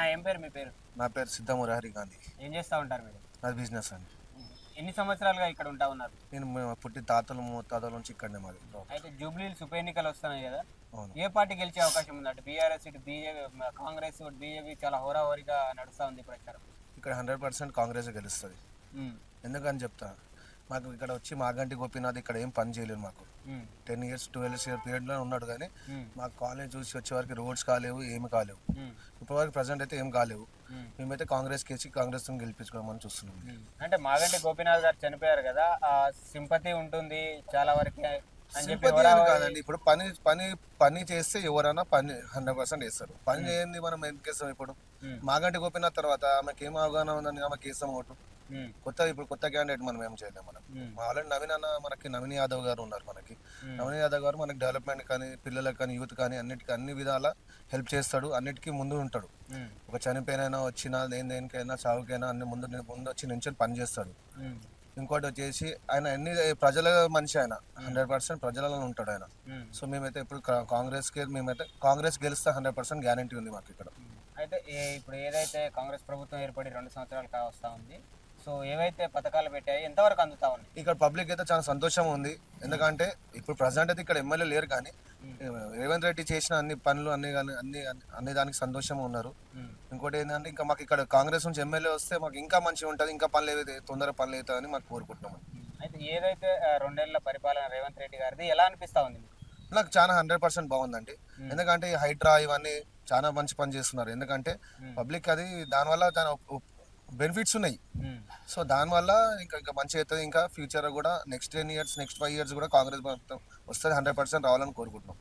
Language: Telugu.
నా ఏం పేరు మీ పేరు? నా పేరు సిద్ధ మురహరి గాంధీ. ఏం చేస్తూ ఉంటారు మీరు? నాది బిజినెస్ అండి. ఎన్ని సంవత్సరాలుగా ఇక్కడ ఉంటా ఉన్నారు? నేను మ- పుట్టి తాతలు ముత్తాతల నుంచి ఇక్కడనే మాది. అయితే జూబ్లీహిల్స్ ఉప ఎన్నికలు వస్తున్నాయి కదా? ఏ పార్టీ గెలిచే అవకాశం ఉంది? అటు బీఆర్ఎస్ ఇటు బీజేపీ కాంగ్రెస్ ఇటు బీజేపీ చాలా హోరాహోరీగా నడుస్తూ ఉంది ప్రచారం. ఇక్కడ హండ్రెడ్ పర్సెంట్ కాంగ్రెస్ గెలుస్తుంది. ఎందుకని చెప్తా? మాకు ఇక్కడ వచ్చి మాగంటి గోపీనాథ్ ఇక్కడ ఏం పని చేయలేదు మాకు. టెన్ ఇయర్స్ ట్వెల్వ్ ఇయర్ పీరియడ్లో ఉన్నాడు కానీ మాకు కాలేజ్ చూసి వచ్చే వరకు రోడ్స్ కాలేవు ఏమి కాలేవు. ఇప్పటివరకు ప్రజెంట్ అయితే ఏం కాలేవు. మేమైతే కాంగ్రెస్కి ఇచ్చి కాంగ్రెస్ గెలిపించుకోమని చూస్తున్నాం. అంటే మాగంటి గోపీనాథ్ గారు చనిపోయారు కదా ఆ సింపతి ఉంటుంది చాలా వరకు సింపతి అని కాదండి ఇప్పుడు పని పని పని చేస్తే ఎవరైనా పని హండ్రెడ్ పర్సెంట్ చేస్తారు. పని చేయండి మనం ఎందుకు వేస్తాం ఇప్పుడు? మాగంటి గోపీనాథ్ తర్వాత ఆమెకి ఏం అవగాహన ఉందని ఆమెకి వేస్తాం ఓటు ఉమ్, కొత్త ఇప్పుడు కొత్త క్యాండిడేట్ మనం ఏం చేయలేం మనం. ఆల్రెడీ నవీన్ అన్న మనకి నవీన్ యాదవ్ గారు ఉన్నారు మనకి. ఉమ్, నవీన్ యాదవ్ గారు మనకి డెవలప్మెంట్ కానీ పిల్లలకు కానీ యూత్ కానీ అన్నిటికీ అన్ని విధాల హెల్ప్ చేస్తాడు. అన్నిటికీ ముందు ఉంటాడు. ఒక చనిపోయినైనా వచ్చినా దేని దేనికైనా చావుకైనా అన్ని ముందు ముందు వచ్చి నుంచి పని చేస్తాడు. ఇంకోటి వచ్చేసి ఆయన ఎన్ని ప్రజల మనిషి ఆయన. హండ్రెడ్ పర్సెంట్ ప్రజలలో ఉంటాడు ఆయన. సో మేమైతే ఇప్పుడు కా- కాంగ్రెస్కి మేమైతే కాంగ్రెస్ గెలిస్తే హండ్రెడ్ పర్సెంట్ గ్యారంటీ ఉంది మాకు ఇక్కడ. అయితే ఇప్పుడు ఏదైతే కాంగ్రెస్ ప్రభుత్వం ఏర్పడి రెండు సంవత్సరాలు కా వస్తా ఉంది సో ఏవైతే పథకాలు పెట్టాయి ఎంతవరకు అందుతా ఉన్నాయి? ఇక్కడ పబ్లిక్ అయితే చాలా సంతోషం ఉంది. ఎందుకంటే ఇప్పుడు ప్రజెంట్ అయితే ఇక్కడ ఎమ్మెల్యే లేరు కానీ రేవంత్ రెడ్డి చేసిన అన్ని పనులు అన్ని అన్ని అన్ని దానికి సంతోషంగా ఉన్నారు. ఉమ్, ఇంకోటి ఏంటంటే ఇంకా మాకు ఇక్కడ కాంగ్రెస్ నుంచి ఎమ్మెల్యే వస్తే మాకు ఇంకా మంచిగా ఉంటుంది ఇంకా పనులు ఏవైతే తొందర పనులు అవుతాయని మాకు కోరుకుంటున్నాం. ఉమ్. అయితే ఏదైతే రెండేళ్ళ పరిపాలన రేవంత్ రెడ్డి గారిది ఎలా అనిపిస్తా ఉంది? నాకు చాలా హండ్రెడ్ పర్సెంట్ బాగుందండి. ఎందుకంటే హైడ్రా ఇవన్నీ చాలా మంచి పని చేస్తున్నారు. ఎందుకంటే. పబ్లిక్ అది దానివల్ల దాని బెనిఫిట్స్ ఉన్నాయి. ఉమ్, సో దానివల్ల ఇంకా ఇంకా మంచి అవుతుంది. ఇంకా ఫ్యూచర్ కూడా next ten years next five years కూడా కాంగ్రెస్ ప్రభుత్వం వస్తుంది హండ్రెడ్ పర్సెంట్ రావాలని కోరుకుంటున్నాం.